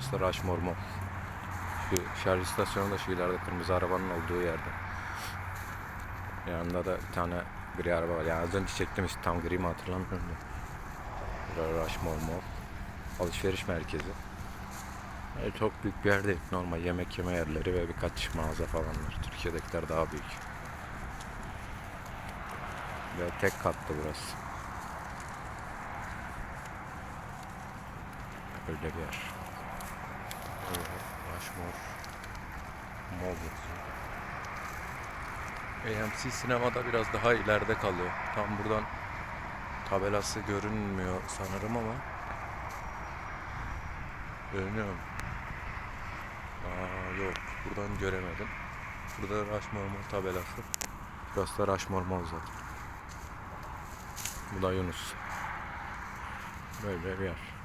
Burası da Rushmore Mall. Şu şarj istasyonu da şu ileride kırmızı arabanın olduğu yerde. Yanında da bir tane gri araba var. Yani az önce çektim işte tam gri mi hatırlamıyorum da. Burası Rushmore Mall. Alışveriş merkezi. Yani çok büyük bir yer değil. Normal yemek yeme yerleri ve birkaç mağaza falan var. Türkiye'dekiler daha büyük. Ve tek katlı burası. Öyle bir yer. Böyle Rushmore yazıyor. AMC sinemada biraz daha ileride kalıyor. Tam buradan tabelası görünmüyor sanırım ama görünüyor mu? Aa yok buradan göremedim. Burada Rushmore Mall tabelası. Burası da Rushmore Mall zaten. Bu da Yunus. Böyle bir yer.